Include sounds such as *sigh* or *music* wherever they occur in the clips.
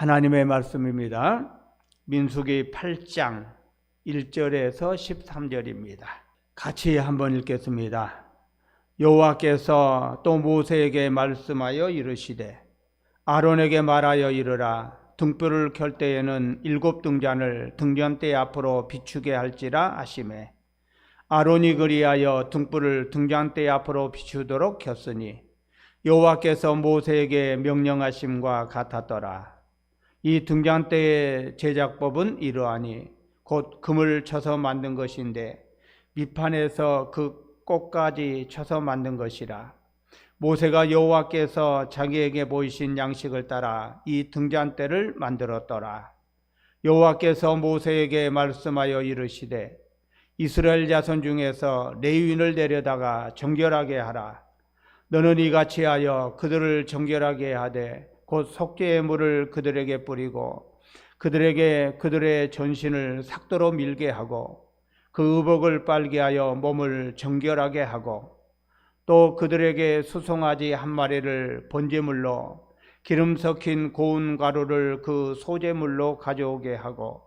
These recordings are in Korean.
하나님의 말씀입니다. 민수기 8장 1절에서 13절입니다. 같이 한번 읽겠습니다. 여호와께서 또 모세에게 말씀하여 이르시되 아론에게 말하여 이르라 등불을 켤 때에는 일곱 등잔을 등잔대 앞으로 비추게 할지라 하심에 아론이 그리하여 등불을 등잔대 앞으로 비추도록 켰으니 여호와께서 모세에게 명령하심과 같았더라. 이 등잔대의 제작법은 이러하니 곧 금을 쳐서 만든 것인데 밑판에서 그 꽃까지 쳐서 만든 것이라. 모세가 여호와께서 자기에게 보이신 양식을 따라 이 등잔대를 만들었더라. 여호와께서 모세에게 말씀하여 이르시되 이스라엘 자손 중에서 레위인을 데려다가 정결하게 하라. 너는 이같이 하여 그들을 정결하게 하되 곧 속죄의 물을 그들에게 뿌리고 그들에게 그들의 전신을 삭도로 밀게 하고 그 의복을 빨게 하여 몸을 정결하게 하고 또 그들에게 수송아지 한 마리를 번제물로 기름 섞인 고운 가루를 그 소제물로 가져오게 하고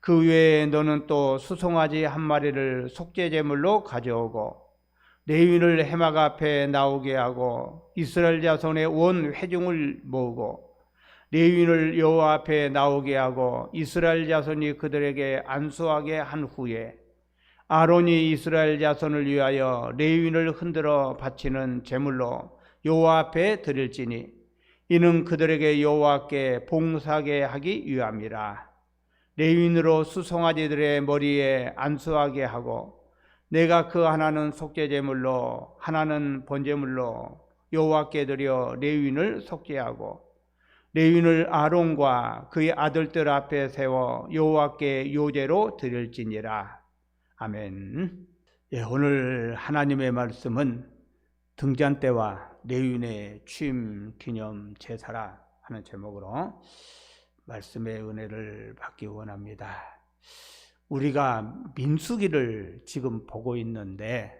그 외에 너는 또 수송아지 한 마리를 속죄제물로 가져오고 레위인을 해막 앞에 나오게 하고 이스라엘 자손의 온 회중을 모으고 레위인을 여호와 앞에 나오게 하고 이스라엘 자손이 그들에게 안수하게 한 후에 아론이 이스라엘 자손을 위하여 레위인을 흔들어 바치는 제물로 여호와 앞에 드릴지니 이는 그들에게 여호와께 봉사하게 하기 위함이라. 레위인으로 수송아지들의 머리에 안수하게 하고 내가 그 하나는 속죄제물로 하나는 번제물로 여호와께 드려 레위인을 속죄하고 레위인을 아론과 그의 아들들 앞에 세워 여호와께 요제로 드릴지니라 아멘. 예, 오늘 하나님의 말씀은 등잔대와 레위인의 취임 기념 제사라 하는 제목으로 말씀의 은혜를 받기 원합니다. 우리가 민수기를 지금 보고 있는데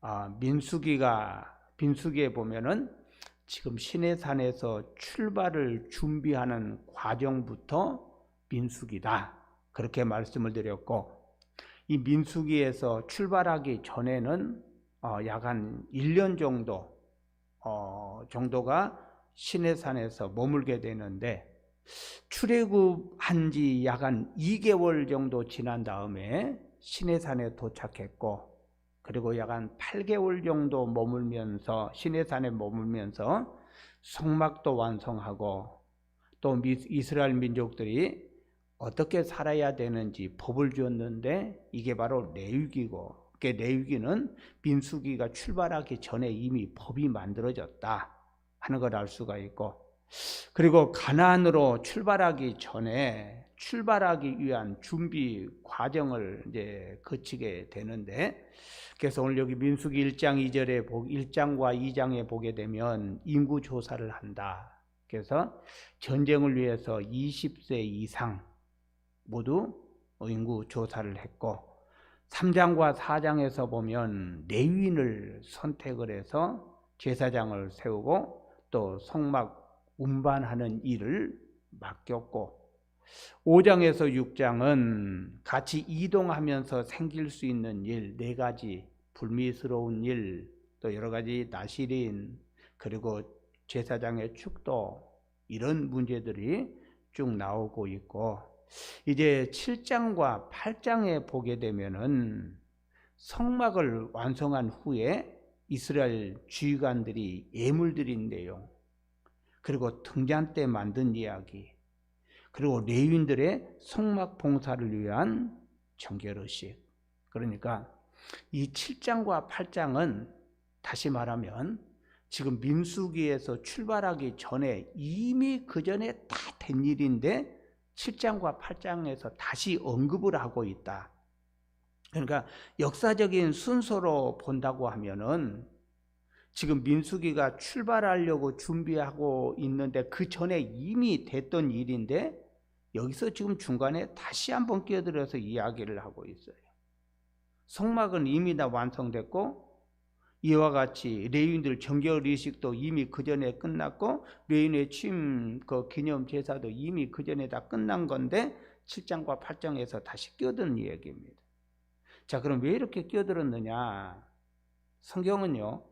아, 민수기가 민수기에 보면은 지금 시내산에서 출발을 준비하는 과정부터 민수기다. 그렇게 말씀을 드렸고 이 민수기에서 출발하기 전에는 어, 약한 1년 정도 어, 정도가 시내산에서 머물게 되는데 출애굽한 지 약 한 2개월 정도 지난 다음에 시내산에 도착했고 그리고 약 한 8개월 정도 머물면서 시내산에 머물면서 성막도 완성하고 또 이스라엘 민족들이 어떻게 살아야 되는지 법을 주었는데 이게 바로 레위기고 그 레위기는 민수기가 출발하기 전에 이미 법이 만들어졌다 하는 걸 알 수가 있고 그리고 가나안으로 출발하기 전에 출발하기 위한 준비 과정을 이제 거치게 되는데 그래서 오늘 여기 민수기 1장 2절에 1장과 2장에 보게 되면 인구 조사를 한다. 그래서 전쟁을 위해서 20세 이상 모두 인구 조사를 했고 3장과 4장에서 보면 레위인을 선택을 해서 제사장을 세우고 또 성막 운반하는 일을 맡겼고 5장에서 6장은 같이 이동하면서 생길 수 있는 일 네 가지 불미스러운 일 또 여러 가지 나시린 그리고 제사장의 축도 이런 문제들이 쭉 나오고 있고 이제 7장과 8장에 보게 되면은 성막을 완성한 후에 이스라엘 주의관들이 예물 드린 내용 그리고 등잔대 만든 이야기, 그리고 레윈들의 성막 봉사를 위한 정결의식. 그러니까 이 7장과 8장은 다시 말하면 지금 민수기에서 출발하기 전에 이미 그 전에 다 된 일인데 7장과 8장에서 다시 언급을 하고 있다. 그러니까 역사적인 순서로 본다고 하면은 지금 민수기가 출발하려고 준비하고 있는데 그 전에 이미 됐던 일인데 여기서 지금 중간에 다시 한번 끼어들어서 이야기를 하고 있어요. 성막은 이미 다 완성됐고 이와 같이 레위인들 정결 의식도 이미 그 전에 끝났고 레위인의 취임 그 기념 제사도 이미 그 전에 다 끝난 건데 7장과 8장에서 다시 끼어든 이야기입니다. 자, 그럼 왜 이렇게 끼어들었느냐? 성경은요.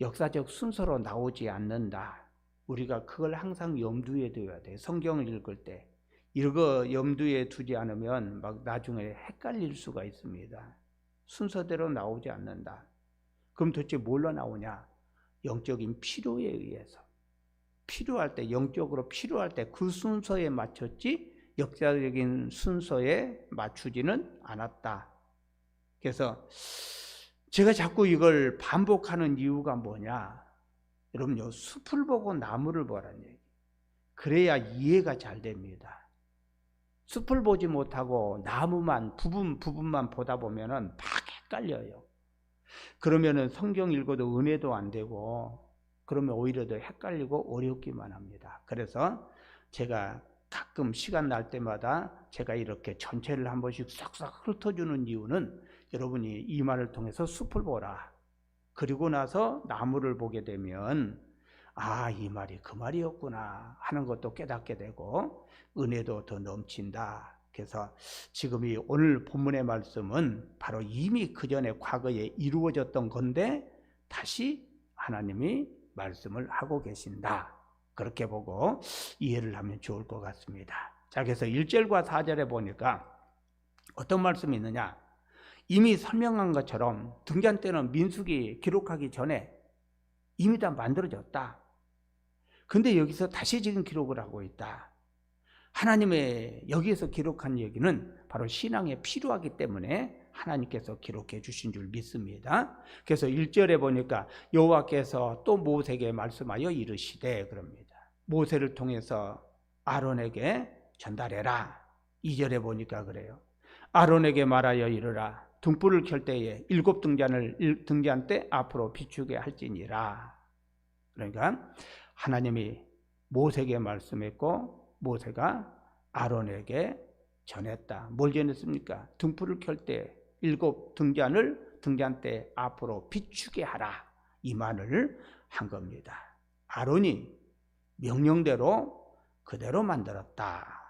역사적 순서로 나오지 않는다. 우리가 그걸 항상 염두에 둬야 돼. 성경을 읽을 때. 이거 염두에 두지 않으면 막 나중에 헷갈릴 수가 있습니다. 순서대로 나오지 않는다. 그럼 도대체 뭘로 나오냐? 영적인 필요에 의해서. 필요할 때, 영적으로 필요할 때 그 순서에 맞췄지, 역사적인 순서에 맞추지는 않았다. 그래서 제가 자꾸 이걸 반복하는 이유가 뭐냐? 여러분요, 숲을 보고 나무를 보라는 얘기. 그래야 이해가 잘 됩니다. 숲을 보지 못하고 나무만, 부분, 부분만 보다 보면은 막 헷갈려요. 그러면은 성경 읽어도 은혜도 안 되고, 그러면 오히려 더 헷갈리고 어렵기만 합니다. 그래서 제가 가끔 시간 날 때마다 제가 이렇게 전체를 한 번씩 싹싹 훑어주는 이유는 여러분이 이 말을 통해서 숲을 보라. 그리고 나서 나무를 보게 되면 아, 이 말이 그 말이었구나 하는 것도 깨닫게 되고 은혜도 더 넘친다. 그래서 지금 이 오늘 본문의 말씀은 바로 이미 그 전에 과거에 이루어졌던 건데 다시 하나님이 말씀을 하고 계신다. 그렇게 보고 이해를 하면 좋을 것 같습니다. 자, 그래서 1절과 4절에 보니까 어떤 말씀이 있느냐? 이미 설명한 것처럼 등잔 때는 민숙이 기록하기 전에 이미 다 만들어졌다. 근데 여기서 다시 지금 기록을 하고 있다. 하나님의 여기에서 기록한 얘기는 바로 신앙에 필요하기 때문에 하나님께서 기록해 주신 줄 믿습니다. 그래서 1절에 보니까 여호와께서 또 모세에게 말씀하여 이르시되 그럽니다. 모세를 통해서 아론에게 전달해라. 2절에 보니까 그래요. 아론에게 말하여 이르라. 등불을 켤 때에 일곱 등잔을 등잔 때 앞으로 비추게 할지니라. 그러니까 하나님이 모세에게 말씀했고 모세가 아론에게 전했다. 뭘 전했습니까? 등불을 켤 때 일곱 등잔을 등잔 때 앞으로 비추게 하라. 이 말을 한 겁니다. 아론이 명령대로 그대로 만들었다.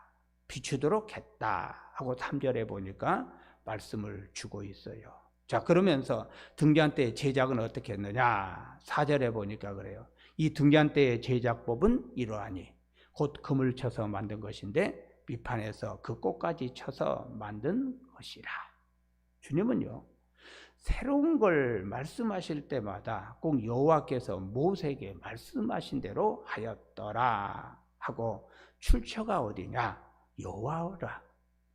비추도록 했다. 하고 3절에 보니까 말씀을 주고 있어요. 자, 그러면서 등잔대 제작은 어떻게 했느냐? 4절에 보니까 그래요. 이 등잔대의 제작법은 이러하니 곧 금을 쳐서 만든 것인데 밑판에서 그 꽃까지 쳐서 만든 것이라. 주님은요. 새로운 걸 말씀하실 때마다 꼭 여호와께서 모세에게 말씀하신 대로 하였더라 하고 출처가 어디냐? 여호와라.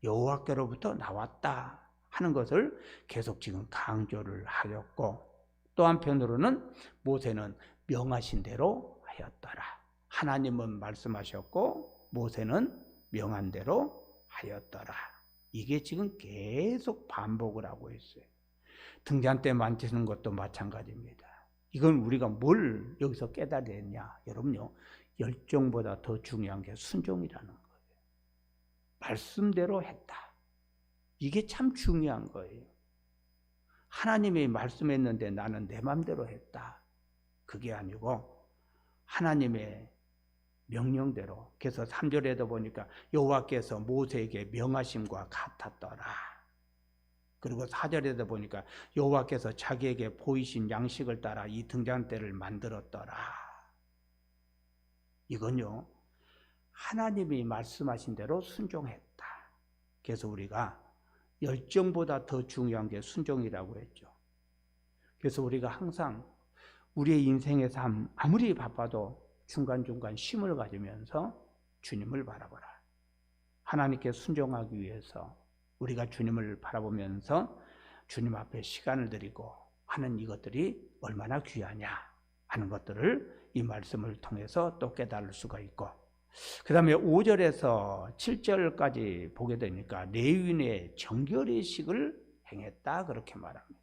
여호와께로부터 나왔다 하는 것을 계속 지금 강조를 하였고 또 한편으로는 모세는 명하신 대로 하였더라. 하나님은 말씀하셨고 모세는 명한 대로 하였더라. 이게 지금 계속 반복을 하고 있어요. 등잔대 만지는 것도 마찬가지입니다. 이건 우리가 뭘 여기서 깨달았냐? 여러분요, 열정보다 더 중요한 게 순종이라는 거예요. 말씀대로 했다. 이게 참 중요한 거예요. 하나님이 말씀했는데 나는 내 맘대로 했다. 그게 아니고 하나님의 명령대로 그래서 3절에도 보니까 여호와께서 모세에게 명하심과 같았더라. 그리고 4절에도 보니까 여호와께서 자기에게 보이신 양식을 따라 이 등잔대를 만들었더라. 이건요. 하나님이 말씀하신 대로 순종했다. 그래서 우리가 열정보다 더 중요한 게 순종이라고 했죠. 그래서 우리가 항상 우리의 인생의 삶 아무리 바빠도 중간중간 쉼을 가지면서 주님을 바라보라. 하나님께 순종하기 위해서 우리가 주님을 바라보면서 주님 앞에 시간을 드리고 하는 이것들이 얼마나 귀하냐 하는 것들을 이 말씀을 통해서 또 깨달을 수가 있고 그 다음에 5절에서 7절까지 보게 되니까 레위인의 정결의식을 행했다 그렇게 말합니다.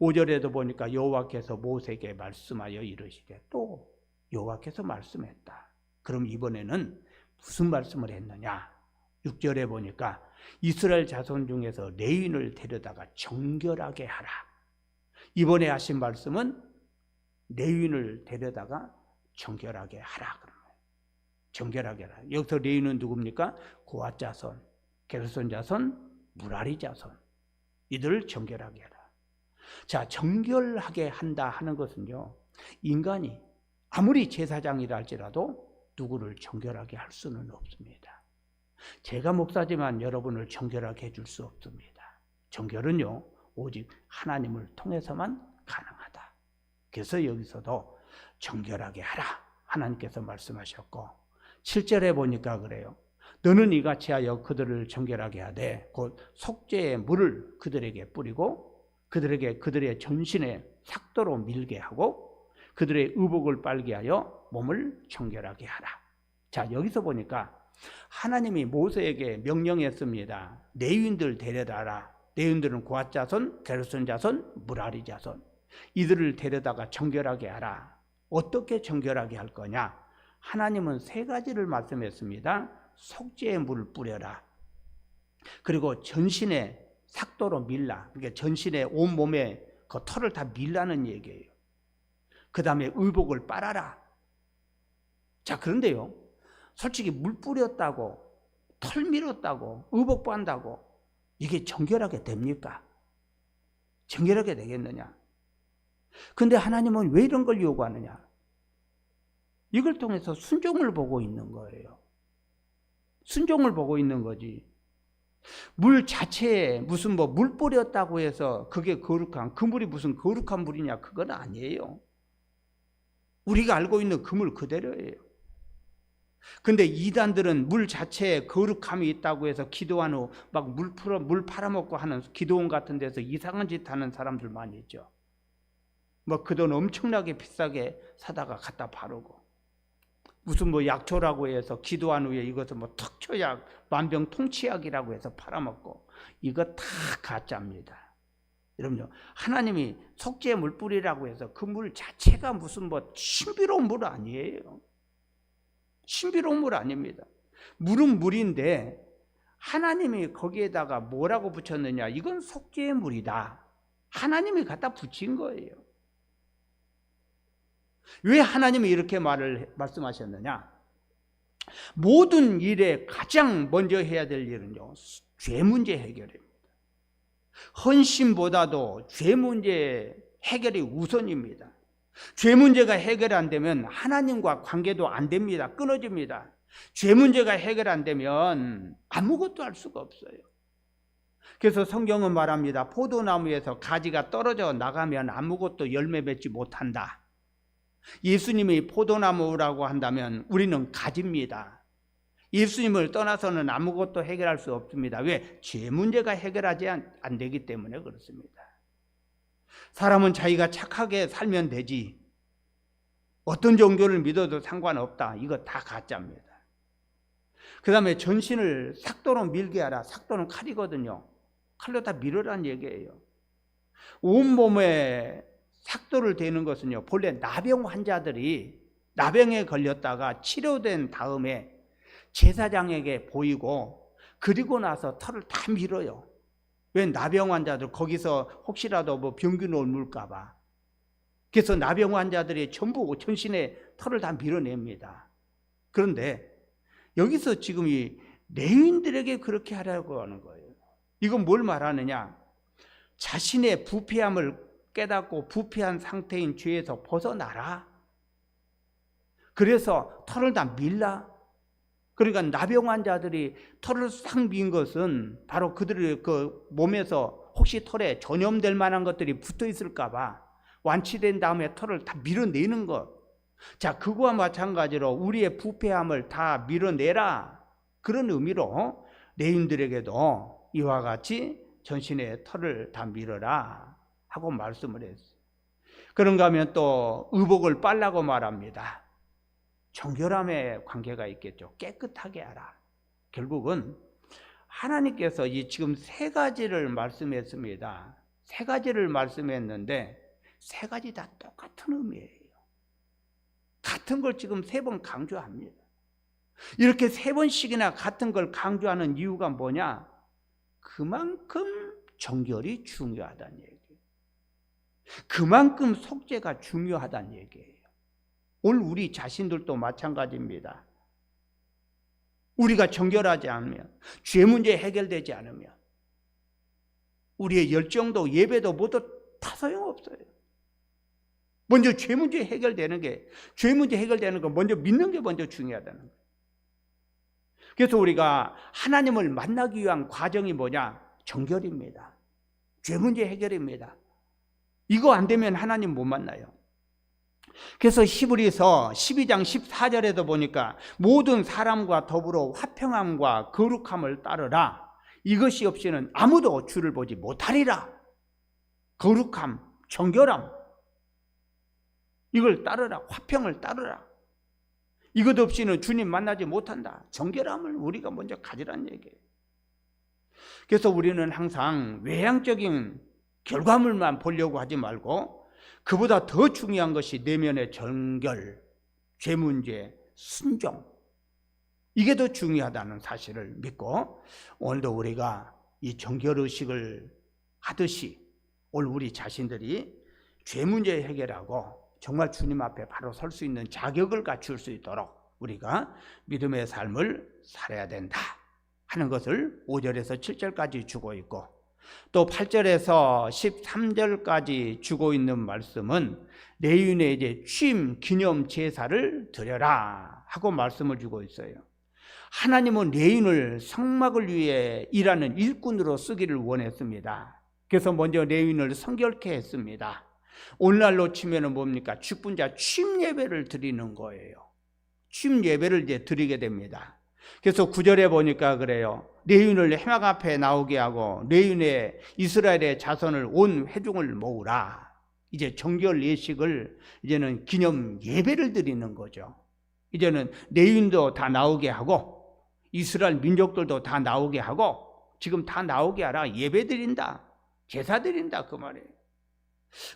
5절에도 보니까 여호와께서 모세에게 말씀하여 이르시되 또 여호와께서 말씀했다. 그럼 이번에는 무슨 말씀을 했느냐? 6절에 보니까 이스라엘 자손 중에서 레인을 데려다가 정결하게 하라. 이번에 하신 말씀은 레위인을 데려다가 정결하게 하라. 정결하게 하라. 여기서 레위인은 누굽니까? 고앗 자손, 게르손 자손, 무라리 자손. 이들을 정결하게 하라. 자, 정결하게 한다 하는 것은요. 인간이 아무리 제사장이라 할지라도 누구를 정결하게 할 수는 없습니다. 제가 목사지만 여러분을 정결하게 해줄 수 없습니다. 정결은요, 오직 하나님을 통해서만 가능하다. 그래서 여기서도 정결하게 하라. 하나님께서 말씀하셨고, 7절에 보니까 그래요. 너는 이같이 하여 그들을 정결하게 하되, 곧 속죄의 물을 그들에게 뿌리고, 그들에게 그들의 전신에 삭도로 밀게 하고, 그들의 의복을 빨게 하여 몸을 정결하게 하라. 자, 여기서 보니까 하나님이 모세에게 명령했습니다. 레위인들 데려다라. 레위인들은 고앗 자손, 게르손 자손, 무라리 자손. 이들을 데려다가 정결하게 하라. 어떻게 정결하게 할 거냐? 하나님은 세 가지를 말씀했습니다. 속죄의 물을 뿌려라. 그리고 전신에 삭도로 밀라. 그러니까 전신에 온 몸에 그 털을 다 밀라는 얘기예요. 그 다음에 의복을 빨아라. 자, 그런데요. 솔직히 물 뿌렸다고, 털 밀었다고, 의복 빤다고, 이게 정결하게 됩니까? 정결하게 되겠느냐? 근데 하나님은 왜 이런 걸 요구하느냐? 이걸 통해서 순종을 보고 있는 거예요. 순종을 보고 있는 거지. 물 자체에 무슨 뭐 물 뿌렸다고 해서 그게 거룩한, 그 물이 무슨 거룩한 물이냐? 그건 아니에요. 우리가 알고 있는 그 물 그대로예요. 근데 이단들은 물 자체에 거룩함이 있다고 해서 기도한 후 막 물 풀어 물 팔아먹고 하는 기도원 같은 데서 이상한 짓 하는 사람들 많이 있죠. 뭐 그 돈 엄청나게 비싸게 사다가 갖다 바르고 무슨 뭐 약초라고 해서 기도한 후에 이것을 뭐 특초약, 만병통치약이라고 해서 팔아먹고 이거 다 가짜입니다. 여러분요 하나님이 속죄 물 뿌리라고 해서 그 물 자체가 무슨 뭐 신비로운 물 아니에요. 신비로운 물 아닙니다. 물은 물인데 하나님이 거기에다가 뭐라고 붙였느냐? 이건 속죄의 물이다. 하나님이 갖다 붙인 거예요. 왜 하나님이 이렇게 말을 말씀하셨느냐? 모든 일에 가장 먼저 해야 될 일은요, 죄 문제 해결입니다. 헌신보다도 죄 문제 해결이 우선입니다. 죄 문제가 해결 안 되면 하나님과 관계도 안 됩니다. 끊어집니다. 죄 문제가 해결 안 되면 아무것도 할 수가 없어요. 그래서 성경은 말합니다. 포도나무에서 가지가 떨어져 나가면 아무것도 열매 맺지 못한다. 예수님이 포도나무라고 한다면 우리는 가지입니다. 예수님을 떠나서는 아무것도 해결할 수 없습니다. 왜? 죄 문제가 해결하지 안, 안 되기 때문에 그렇습니다. 사람은 자기가 착하게 살면 되지. 어떤 종교를 믿어도 상관없다. 이거 다 가짜입니다. 그 다음에 전신을 삭도로 밀게 하라. 삭도는 칼이거든요. 칼로 다 밀으란 얘기예요. 온몸에 삭도를 대는 것은요. 본래 나병 환자들이 나병에 걸렸다가 치료된 다음에 제사장에게 보이고 그리고 나서 털을 다 밀어요. 왜 나병 환자들 거기서 혹시라도 뭐 병균 옮을까봐. 그래서 나병 환자들이 전부 전신에 털을 다 밀어냅니다. 그런데 여기서 지금 이 레인들에게 그렇게 하라고 하는 거예요. 이건 뭘 말하느냐? 자신의 부패함을 깨닫고 부패한 상태인 죄에서 벗어나라. 그래서 털을 다 밀라. 그러니까 나병 환자들이 털을 싹 민 것은 바로 그들의 그 몸에서 혹시 털에 전염될 만한 것들이 붙어 있을까봐 완치된 다음에 털을 다 밀어내는 것. 자, 그거와 마찬가지로 우리의 부패함을 다 밀어내라. 그런 의미로 레인들에게도 이와 같이 전신의 털을 다 밀어라 하고 말씀을 했어요. 그런가 하면 또 의복을 빨라고 말합니다. 정결함의 관계가 있겠죠. 깨끗하게 하라. 결국은 하나님께서 이 지금 세 가지를 말씀했습니다. 세 가지를 말씀했는데 세 가지 다 똑같은 의미예요. 같은 걸 지금 세 번 강조합니다. 이렇게 세 번씩이나 같은 걸 강조하는 이유가 뭐냐? 그만큼 정결이 중요하다는 얘기예요. 그만큼 속죄가 중요하다는 얘기예요. 오늘 우리 자신들도 마찬가지입니다. 우리가 정결하지 않으면, 죄 문제 해결되지 않으면, 우리의 열정도 예배도 모두 다 소용없어요. 먼저 죄 문제 해결되는 게, 죄 문제 해결되는 거 먼저 믿는 게 먼저 중요하다는 거예요. 그래서 우리가 하나님을 만나기 위한 과정이 뭐냐? 정결입니다. 죄 문제 해결입니다. 이거 안 되면 하나님 못 만나요. 그래서 히브리서 12장 14절에도 보니까 모든 사람과 더불어 화평함과 거룩함을 따르라. 이것이 없이는 아무도 주를 보지 못하리라. 거룩함, 정결함. 이걸 따르라. 화평을 따르라. 이것 없이는 주님 만나지 못한다. 정결함을 우리가 먼저 가지란 얘기예요. 그래서 우리는 항상 외향적인 결과물만 보려고 하지 말고 그보다 더 중요한 것이 내면의 정결, 죄 문제, 순종. 이게 더 중요하다는 사실을 믿고 오늘도 우리가 이 정결 의식을 하듯이 오늘 우리 자신들이 죄 문제 해결하고 정말 주님 앞에 바로 설 수 있는 자격을 갖출 수 있도록 우리가 믿음의 삶을 살아야 된다 하는 것을 5절에서 7절까지 주고 있고 또 8절에서 13절까지 주고 있는 말씀은 레윤의 이제 취임 기념 제사를 드려라 하고 말씀을 주고 있어요. 하나님은 레윈을 성막을 위해 일하는 일꾼으로 쓰기를 원했습니다. 그래서 먼저 레윈을 성결케 했습니다. 오늘날로 치면은 뭡니까? 축분자 취임 예배를 드리는 거예요. 취임 예배를 이제 드리게 됩니다. 그래서 구절에 보니까 그래요. 레윈을 해막 앞에 나오게 하고 레윈의 이스라엘의 자손을 온 회중을 모으라. 이제 정결 예식을 이제는 기념 예배를 드리는 거죠. 이제는 레윈도 다 나오게 하고 이스라엘 민족들도 다 나오게 하고 지금 다 나오게 하라. 예배 드린다. 제사 드린다 그 말이에요.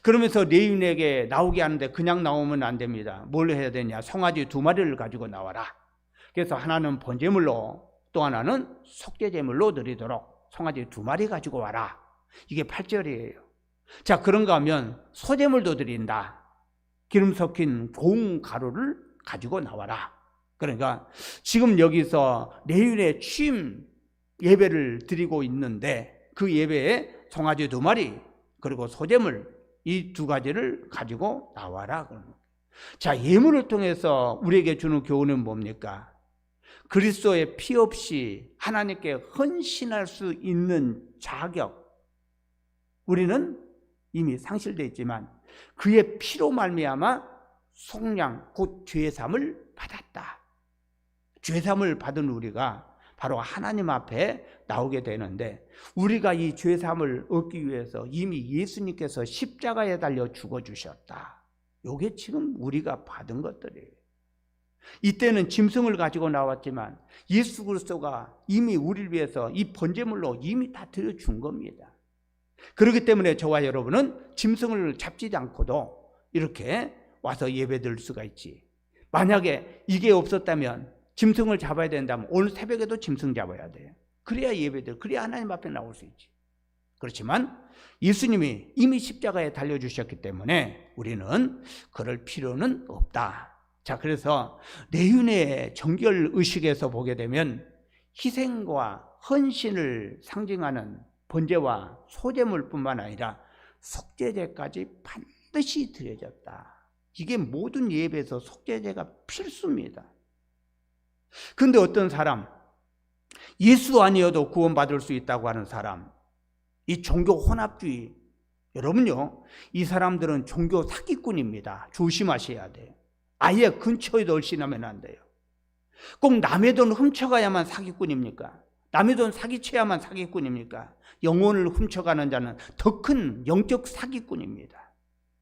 그러면서 레윈에게 나오게 하는데 그냥 나오면 안 됩니다. 뭘 해야 되냐? 송아지 두 마리를 가지고 나와라. 그래서 하나는 번제물로 또 하나는 속죄제물로 드리도록 송아지 두 마리 가지고 와라. 이게 8절이에요. 자, 그런가 하면 소제물도 드린다. 기름 섞인 고운 가루를 가지고 나와라. 그러니까 지금 여기서 내일의 취임 예배를 드리고 있는데 그 예배에 송아지 두 마리 그리고 소제물 이 두 가지를 가지고 나와라. 자, 예물을 통해서 우리에게 주는 교훈은 뭡니까? 그리스도의 피 없이 하나님께 헌신할 수 있는 자격 우리는 이미 상실되어 있지만 그의 피로 말미암아 속량 곧 죄삼을 받았다. 죄삼을 받은 우리가 바로 하나님 앞에 나오게 되는데 우리가 이 죄삼을 얻기 위해서 이미 예수님께서 십자가에 달려 죽어 주셨다. 요게 지금 우리가 받은 것들이에요. 이때는 짐승을 가지고 나왔지만 예수 그리스도가 이미 우리를 위해서 이 번제물로 이미 다 드려 준 겁니다. 그렇기 때문에 저와 여러분은 짐승을 잡지 않고도 이렇게 와서 예배드릴 수가 있지. 만약에 이게 없었다면 짐승을 잡아야 된다면 오늘 새벽에도 짐승 잡아야 돼요. 그래야 예배들, 그래야 하나님 앞에 나올 수 있지. 그렇지만 예수님이 이미 십자가에 달려주셨기 때문에 우리는 그럴 필요는 없다. 자, 그래서 내윤의 정결 의식에서 보게 되면 희생과 헌신을 상징하는 번제와 소제물뿐만 아니라 속죄제까지 반드시 드려졌다. 이게 모든 예배에서 속죄제가 필수입니다. 근데 어떤 사람, 예수 아니어도 구원받을 수 있다고 하는 사람, 이 종교 혼합주의, 여러분요, 이 사람들은 종교 사기꾼입니다. 조심하셔야 돼요. 아예 근처에도 얼씬하면 안 돼요. 꼭 남의 돈 훔쳐가야만 사기꾼입니까? 남의 돈 사기쳐야만 사기꾼입니까? 영혼을 훔쳐가는 자는 더 큰 영적 사기꾼입니다.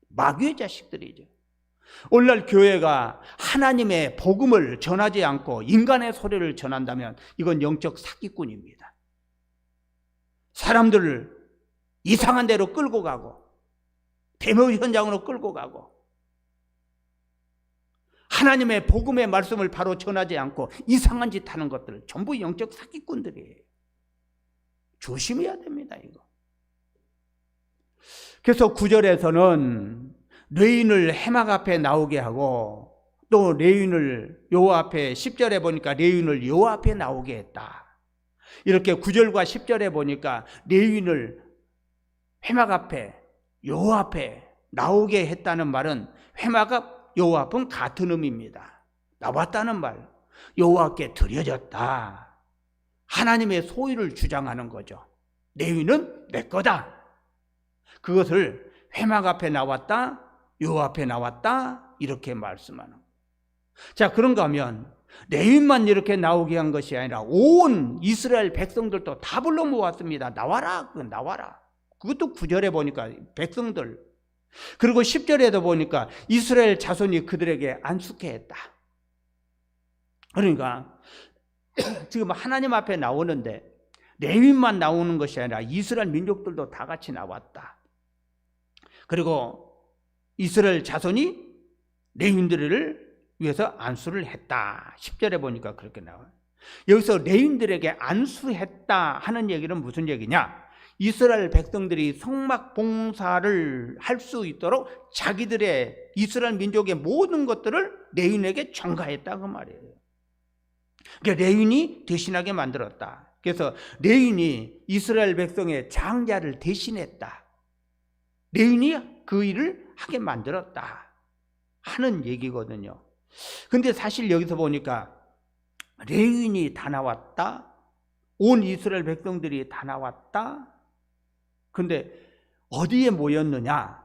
마귀의 자식들이죠. 오늘날 교회가 하나님의 복음을 전하지 않고 인간의 소리를 전한다면 이건 영적 사기꾼입니다. 사람들을 이상한 데로 끌고 가고 데모 현장으로 끌고 가고 하나님의 복음의 말씀을 바로 전하지 않고 이상한 짓 하는 것들 전부 영적 사기꾼들이에요. 조심해야 됩니다, 이거. 그래서 구절에서는 레인을 해막 앞에 나오게 하고 또 레인을 요 앞에 10절에 보니까 레인을 요 앞에 나오게 했다. 이렇게 9절과 10절에 보니까 레인을 회막 앞에 요 앞에 나오게 했다는 말은 회막 앞, 요 앞은 같은 의미입니다. 나왔다는 말. 여호와께 드려졌다. 하나님의 소유를 주장하는 거죠. 레위는 내 거다. 그것을 회막 앞에 나왔다, 요 앞에 나왔다 이렇게 말씀하는. 자 그런가 하면 레위만 이렇게 나오게 한 것이 아니라 온 이스라엘 백성들도 다 불러 모았습니다. 나와라, 그 나와라. 그것도 구절에 보니까 백성들 그리고 10절에도 보니까 이스라엘 자손이 그들에게 안숙해 했다. 그러니까 *clears throat* 지금 하나님 앞에 나오는데 레위만 나오는 것이 아니라 이스라엘 민족들도 다 같이 나왔다. 그리고 이스라엘 자손이 레윈들을 위해서 안수를 했다. 10절에 보니까 그렇게 나와요. 여기서 레윈들에게 안수했다 하는 얘기는 무슨 얘기냐? 이스라엘 백성들이 성막 봉사를 할 수 있도록 자기들의 이스라엘 민족의 모든 것들을 레윈에게 전가했다 그 말이에요. 그러니까 레윈이 대신하게 만들었다. 그래서 레윈이 이스라엘 백성의 장자를 대신했다. 레윈이 그 일을 하게 만들었다. 하는 얘기거든요. 근데 사실 여기서 보니까 레윈이 다 나왔다. 온 이스라엘 백성들이 다 나왔다. 근데 어디에 모였느냐?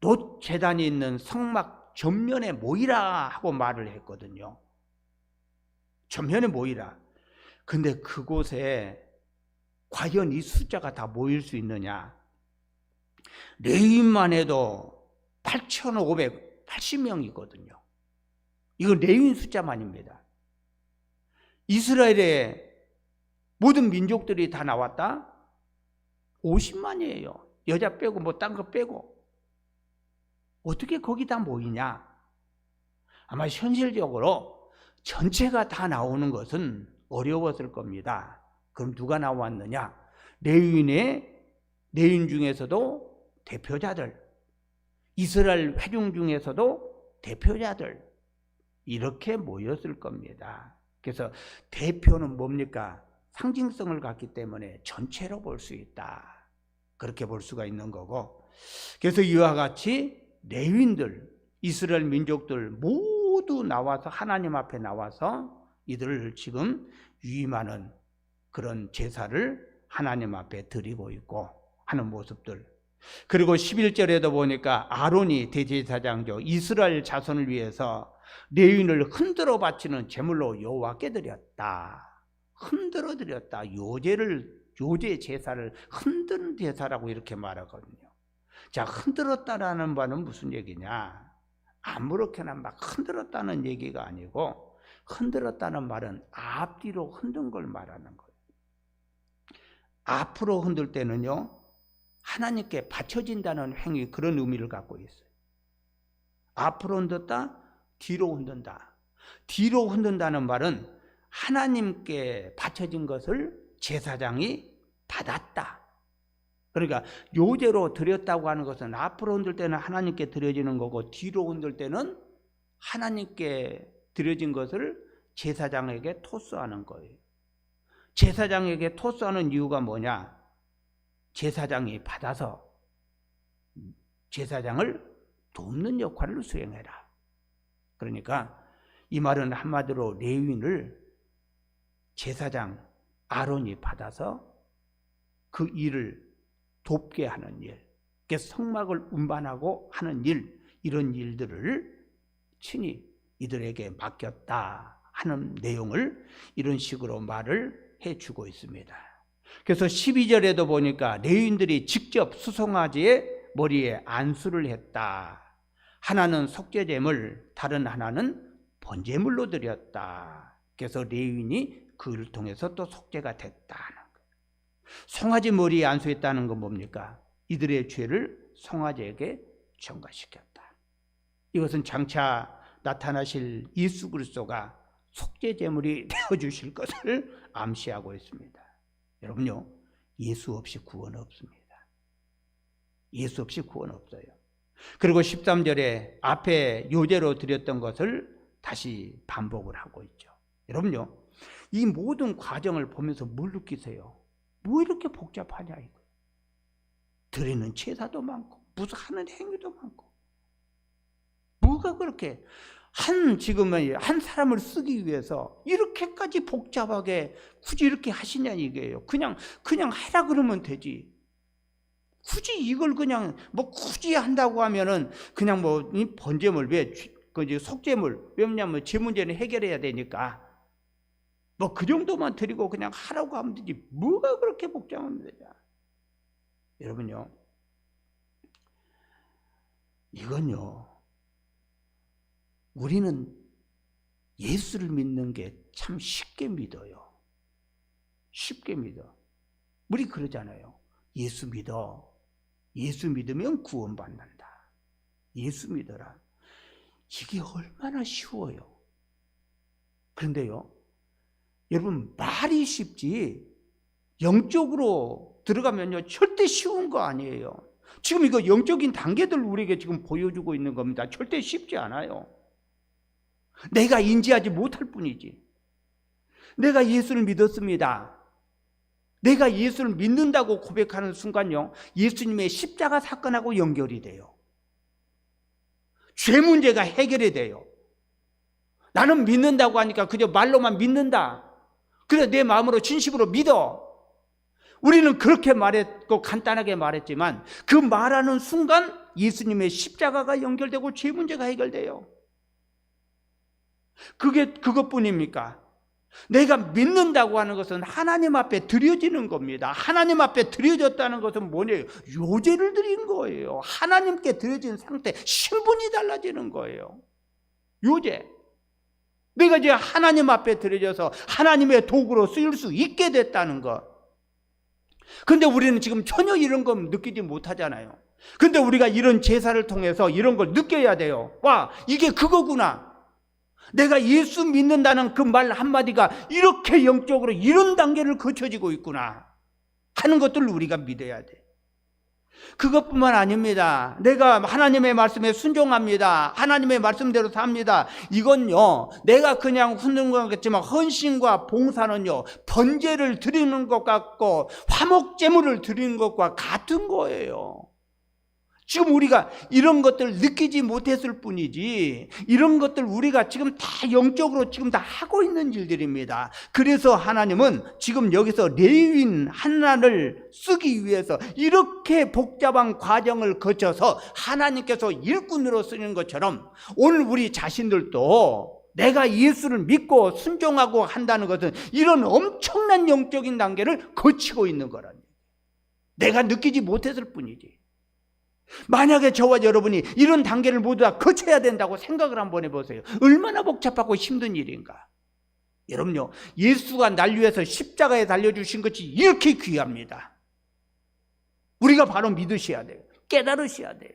돛 재단이 있는 성막 전면에 모이라 하고 말을 했거든요. 전면에 모이라. 근데 그곳에 과연 이 숫자가 다 모일 수 있느냐? 레윈만 해도 8,580명이거든요. 이거 레윈 숫자만입니다. 이스라엘의 모든 민족들이 다 나왔다? 50만이에요. 여자 빼고 뭐 딴 거 빼고. 어떻게 거기 다 모이냐? 아마 현실적으로 전체가 다 나오는 것은 어려웠을 겁니다. 그럼 누가 나왔느냐? 레윈의 레윈 중에서도 대표자들, 이스라엘 회중 중에서도 대표자들 이렇게 모였을 겁니다. 그래서 대표는 뭡니까? 상징성을 갖기 때문에 전체로 볼 수 있다. 그렇게 볼 수가 있는 거고. 그래서 이와 같이 레윈들, 이스라엘 민족들 모두 나와서 하나님 앞에 나와서 이들을 지금 위임하는 그런 제사를 하나님 앞에 드리고 있고 하는 모습들. 그리고 11절에도 보니까 아론이 대제사장죠. 이스라엘 자손을 위해서 레윈을 흔들어 바치는 제물로 여호와께 드렸다. 흔들어 드렸다. 요제를 요제 제사를 흔드는 제사라고 이렇게 말하거든요. 자, 흔들었다라는 바는 무슨 얘기냐? 아무렇게나 막 흔들었다는 얘기가 아니고 흔들었다는 말은 앞뒤로 흔든 걸 말하는 거예요. 앞으로 흔들 때는요. 하나님께 바쳐진다는 행위 그런 의미를 갖고 있어요. 앞으로 흔들다, 뒤로 흔든다. 뒤로 흔든다는 말은 하나님께 바쳐진 것을 제사장이 받았다. 그러니까 요제로 드렸다고 하는 것은 앞으로 흔들 때는 하나님께 드려지는 거고 뒤로 흔들 때는 하나님께 드려진 것을 제사장에게 토스하는 거예요. 제사장에게 토스하는 이유가 뭐냐? 제사장이 받아서 제사장을 돕는 역할을 수행해라. 그러니까 이 말은 한마디로 레윈을 제사장 아론이 받아서 그 일을 돕게 하는 일, 성막을 운반하고 하는 일, 이런 일들을 친히 이들에게 맡겼다 하는 내용을 이런 식으로 말을 해주고 있습니다. 그래서 12절에도 보니까 레인들이 직접 수송아지의 머리에 안수를 했다. 하나는 속죄제물, 다른 하나는 번제물로 드렸다. 그래서 레인이 그를 통해서 또 속죄가 됐다는 거예요. 송아지 머리에 안수했다는 건 뭡니까? 이들의 죄를 송아지에게 전가시켰다. 이것은 장차 나타나실 예수 그리스도가 속죄 제물이 *laughs* 되어 주실 것을 암시하고 있습니다. 여러분요. 예수 없이 구원 없습니다. 예수 없이 구원 없어요. 그리고 13절에 앞에 요제로 드렸던 것을 다시 반복을 하고 있죠. 여러분요, 이 모든 과정을 보면서 뭘 느끼세요? 뭐 이렇게 복잡하냐 이거. 드리는 제사도 많고 무슨 하는 행위도 많고 뭐가 그렇게 한 지금은 한 사람을 쓰기 위해서 이렇게까지 복잡하게 굳이 이렇게 하시냐 이게요. 그냥 그냥 하라 그러면 되지. 굳이 이걸 그냥 뭐 굳이 한다고 하면은 그냥 뭐이 번제물 왜 그지 속죄물 왜냐면 제 문제는 해결해야 되니까 뭐 그 정도만 드리고 그냥 하라고 하면 되지 뭐가 그렇게 복잡하면 되냐. 여러분요. 이건요. 우리는 예수를 믿는 게 참 쉽게 믿어요. 쉽게 믿어. 우리 그러잖아요. 예수 믿어. 예수 믿으면 구원받는다. 예수 믿어라. 이게 얼마나 쉬워요. 그런데요. 여러분, 말이 쉽지, 영적으로 들어가면요, 절대 쉬운 거 아니에요. 지금 이거 영적인 단계들 우리에게 지금 보여주고 있는 겁니다. 절대 쉽지 않아요. 내가 인지하지 못할 뿐이지. 내가 예수를 믿었습니다. 내가 예수를 믿는다고 고백하는 순간요, 예수님의 십자가 사건하고 연결이 돼요. 죄 문제가 해결이 돼요. 나는 믿는다고 하니까 그저 말로만 믿는다. 그래, 내 마음으로 진심으로 믿어. 우리는 그렇게 말했고 간단하게 말했지만 그 말하는 순간 예수님의 십자가가 연결되고 죄 문제가 해결돼요. 그게 그것뿐입니까? 내가 믿는다고 하는 것은 하나님 앞에 드려지는 겁니다. 하나님 앞에 드려졌다는 것은 뭐냐요? 요제를 드린 거예요. 하나님께 드려진 상태, 신분이 달라지는 거예요. 요제. 내가 이제 하나님 앞에 드려져서 하나님의 도구로 쓰일 수 있게 됐다는 것. 근데 우리는 지금 전혀 이런 거 느끼지 못하잖아요. 근데 우리가 이런 제사를 통해서 이런 걸 느껴야 돼요. 와, 이게 그거구나. 내가 예수 믿는다는 그 말 한마디가 이렇게 영적으로 이런 단계를 거쳐지고 있구나 하는 것들을 우리가 믿어야 돼. 그것뿐만 아닙니다. 내가 하나님의 말씀에 순종합니다. 하나님의 말씀대로 삽니다. 이건요, 내가 그냥 흔든 것 같지만 헌신과 봉사는요, 번제를 드리는 것 같고 화목제물을 드리는 것과 같은 거예요. 지금 우리가 이런 것들 느끼지 못했을 뿐이지 이런 것들 우리가 지금 다 영적으로 지금 다 하고 있는 일들입니다. 그래서 하나님은 지금 여기서 레위인 하나를 쓰기 위해서 이렇게 복잡한 과정을 거쳐서 하나님께서 일꾼으로 쓰는 것처럼 오늘 우리 자신들도 내가 예수를 믿고 순종하고 한다는 것은 이런 엄청난 영적인 단계를 거치고 있는 거라니. 내가 느끼지 못했을 뿐이지. 만약에 저와 여러분이 이런 단계를 모두 다 거쳐야 된다고 생각을 한번 해보세요. 얼마나 복잡하고 힘든 일인가. 여러분요, 예수가 날 위해서 십자가에 달려주신 것이 이렇게 귀합니다. 우리가 바로 믿으셔야 돼요. 깨달으셔야 돼요.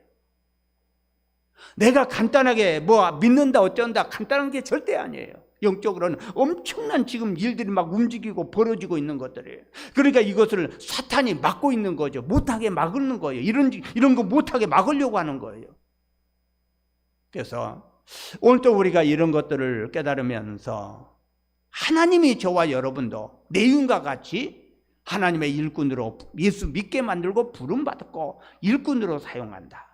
내가 간단하게 뭐 믿는다 어쩐다 간단한 게 절대 아니에요. 영적으로는 엄청난 지금 일들이 막 움직이고 벌어지고 있는 것들이에요. 그러니까 이것을 사탄이 막고 있는 거죠. 못하게 막는 거예요. 이런, 이런 거 못하게 막으려고 하는 거예요. 그래서 오늘 또 우리가 이런 것들을 깨달으면서 하나님이 저와 여러분도 내윤과 같이 하나님의 일꾼으로 예수 믿게 만들고 부름받고 일꾼으로 사용한다.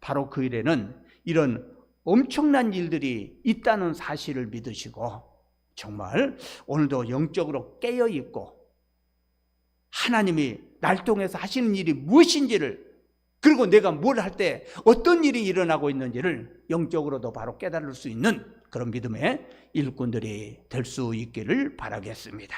바로 그 일에는 이런 엄청난 일들이 있다는 사실을 믿으시고 정말 오늘도 영적으로 깨어 있고 하나님이 날 통해서 하시는 일이 무엇인지를 그리고 내가 뭘 할 때 어떤 일이 일어나고 있는지를 영적으로도 바로 깨달을 수 있는 그런 믿음의 일꾼들이 될 수 있기를 바라겠습니다.